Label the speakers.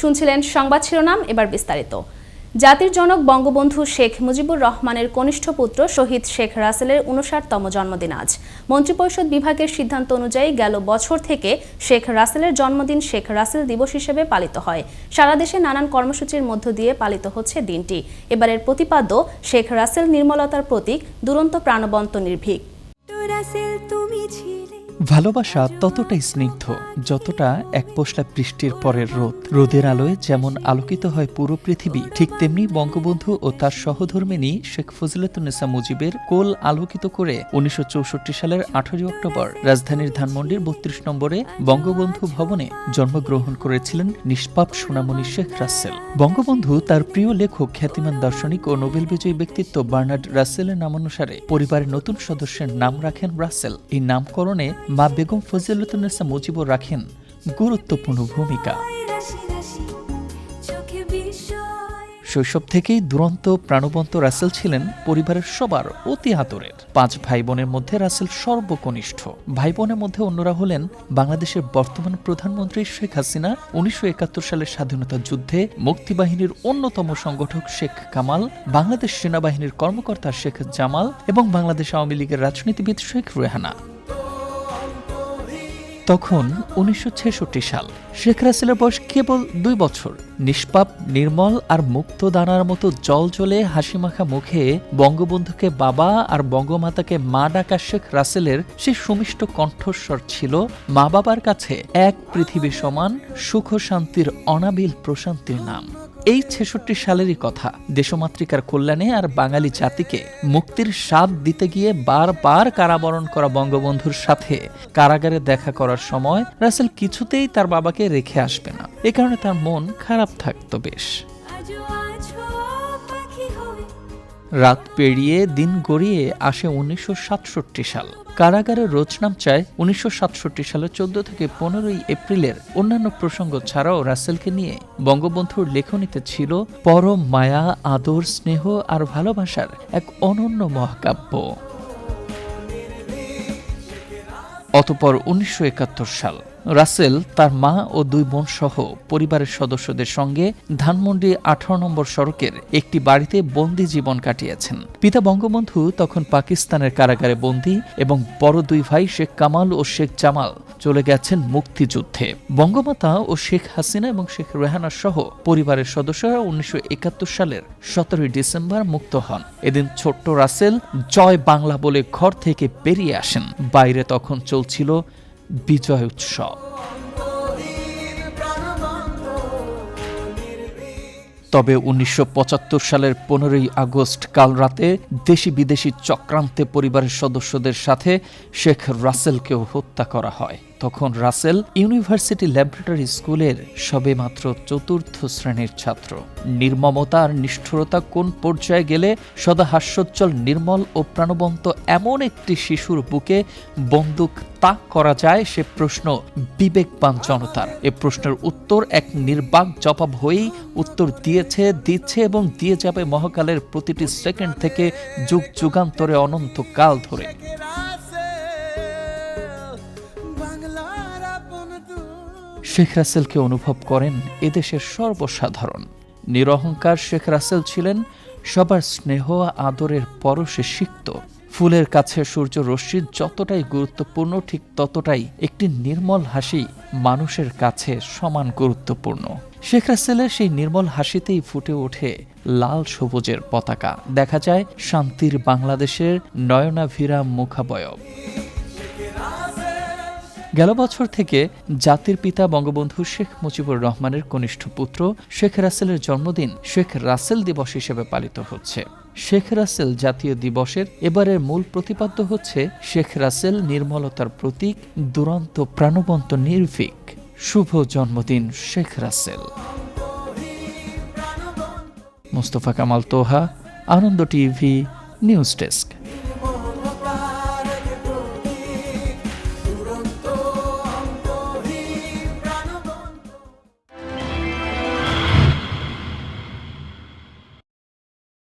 Speaker 1: শুনছিলেন সংবাদ শিরোনাম এবার বিস্তারিত জাতির জনক বঙ্গবন্ধু শেখ মুজিবুর রহমানের কনিষ্ঠ পুত্র শহীদ শেখ রাসেলের উনষাটতম জন্মদিন আজ মন্ত্রিপরিষদ বিভাগের সিদ্ধান্ত অনুযায়ী গেল বছর থেকে শেখ রাসেলের জন্মদিন শেখ রাসেল দিবস হিসেবে পালিত হয় সারা দেশে নানান কর্মসূচির মধ্য দিয়ে পালিত হচ্ছে দিনটি এবারের প্রতিপাদ্য শেখ রাসেল নির্মলতার প্রতীক দুরন্ত প্রাণবন্ত নির্ভীক
Speaker 2: তুমি ভালোবাসা ততটাই স্নিগ্ধ যতটা এক পোষলা বৃষ্টির পরের রোদ রোদের আলোয় যেমন আলোকিত হয় পুরো পৃথিবী ঠিক তেমনি বঙ্গবন্ধু ও তার সহধর্মিনী শেখ ফজিলাতুন্নেসা মুজিবের কোল আলোকিত করে উনিশশো সালের আঠারোই অক্টোবর রাজধানীর ধানমন্ডির বত্রিশ নম্বরে বঙ্গবন্ধু ভবনে জন্মগ্রহণ করেছিলেন নিষ্পাপ সোনামণি শেখ রাসেল বঙ্গবন্ধু তার প্রিয় লেখক খ্যাতিমান দার্শনিক ও নোবেল বিজয়ী ব্যক্তিত্ব বার্নার্ড রাসেলের নামানুসারে পরিবারের নতুন সদস্যের নাম রাখেন রাসেল এই নামকরণে মা বেগম ফজিলতুন্নেসা মুজিব রাখেন গুরুত্বপূর্ণ ভূমিকা শৈশব থেকেই দুরন্ত প্রাণবন্ত রাসেল ছিলেন পরিবারের সবার অতি আতরের পাঁচ ভাই বোনের মধ্যে রাসেল সর্বকনিষ্ঠ ভাই বোনের মধ্যে অন্যরা হলেন বাংলাদেশের বর্তমান প্রধানমন্ত্রী শেখ হাসিনা উনিশশো সালের স্বাধীনতা যুদ্ধে মুক্তিবাহিনীর অন্যতম সংগঠক শেখ কামাল বাংলাদেশ সেনাবাহিনীর কর্মকর্তা শেখ জামাল এবং বাংলাদেশ আওয়ামী লীগের রাজনীতিবিদ শেখ রেহানা তখন উনিশশো সাল শেখ রাসেলের বয়স কেবল দুই বছর নিষ্পাপ নির্মল আর মুক্ত দানার মতো জল চলে হাসিমাখা মুখে বঙ্গবন্ধুকে বাবা আর বঙ্গমাতাকে মা ডাকা শেখ রাসেলের সে সুমিষ্ট কণ্ঠস্বর ছিল মা বাবার কাছে এক পৃথিবী সমান সুখ শান্তির অনাবিল প্রশান্তির নাম এই ছেষট্টি সালেরই কথা দেশমাতৃকার কল্যাণে আর বাঙালি জাতিকে মুক্তির স্বাদ দিতে গিয়ে বারবার কারাবরণ করা বঙ্গবন্ধুর সাথে কারাগারে দেখা করার সময় রাসেল কিছুতেই তার বাবাকে রেখে আসবে না এ কারণে তার মন খারাপ থাকতো বেশ রাত পেরিয়ে দিন গড়িয়ে আসে উনিশশো সাল কারাগারে রোজ চায় উনিশশো সালের চোদ্দ থেকে পনেরোই এপ্রিলের অন্যান্য প্রসঙ্গ ছাড়াও রাসেলকে নিয়ে বঙ্গবন্ধুর লেখনীতে ছিল পরম মায়া আদর স্নেহ আর ভালোবাসার এক অনন্য মহাকাব্য অতপর উনিশশো সাল রাসেল তার মা ও দুই বোন সহ পরিবারের সদস্যদের সঙ্গে ধানমন্ডি আঠারো নম্বর সড়কের একটি বাড়িতে বন্দি জীবন কাটিয়েছেন পিতা বঙ্গবন্ধু তখন পাকিস্তানের কারাগারে বন্দি এবং বড় দুই ভাই শেখ কামাল ও শেখ জামাল চলে গেছেন মুক্তিযুদ্ধে বঙ্গমাতা ও শেখ হাসিনা এবং শেখ রেহানা সহ পরিবারের সদস্যরা উনিশশো সালের সতেরোই ডিসেম্বর মুক্ত হন এদিন ছোট্ট রাসেল জয় বাংলা বলে ঘর থেকে বেরিয়ে আসেন বাইরে তখন চলছিল বিজয় উৎসব তবে উনিশশো সালের পনেরোই আগস্ট কাল রাতে দেশি বিদেশি চক্রান্তে পরিবারের সদস্যদের সাথে শেখ রাসেলকেও হত্যা করা হয় তখন রাসেল ইউনিভার্সিটি ল্যাবরেটরি স্কুলের সবে মাত্র চতুর্থ শ্রেণীর ছাত্র নির্মমতা আর নিষ্ঠুরতা কোন পর্যায়ে গেলে সদা হাস্যোজ্জ্বল নির্মল ও প্রাণবন্ত এমন একটি শিশুর বুকে বন্দুক পাক করা যায় সে প্রশ্ন বিবেকবান জনতার এ প্রশ্নের উত্তর এক নির্বাক জবাব হয়েই উত্তর দিয়েছে দিচ্ছে এবং দিয়ে যাবে মহাকালের প্রতিটি সেকেন্ড থেকে যুগ যুগান্তরে অনন্তকাল ধরে শেখ রাসেলকে অনুভব করেন এদেশের সর্বসাধারণ নিরহংকার শেখ রাসেল ছিলেন সবার স্নেহ আদরের পরশে সিক্ত ফুলের কাছে সূর্য রশ্মি যতটাই গুরুত্বপূর্ণ ঠিক ততটাই একটি নির্মল হাসি মানুষের কাছে সমান গুরুত্বপূর্ণ শেখ রাসেলের সেই নির্মল হাসিতেই ফুটে ওঠে লাল সবুজের পতাকা দেখা যায় শান্তির বাংলাদেশের নয়নাভিরা মুখাবয়ব গেল বছর থেকে জাতির পিতা বঙ্গবন্ধু শেখ মুজিবুর রহমানের কনিষ্ঠ পুত্র শেখ রাসেলের জন্মদিন শেখ রাসেল দিবস হিসেবে পালিত হচ্ছে শেখ রাসেল জাতীয় দিবসের এবারের মূল প্রতিপাদ্য হচ্ছে শেখ রাসেল নির্মলতার প্রতীক দুরন্ত প্রাণবন্ত নির্ভীক শুভ জন্মদিন Sheikh Russel Mustafa Kamal Toha Ananda TV news desk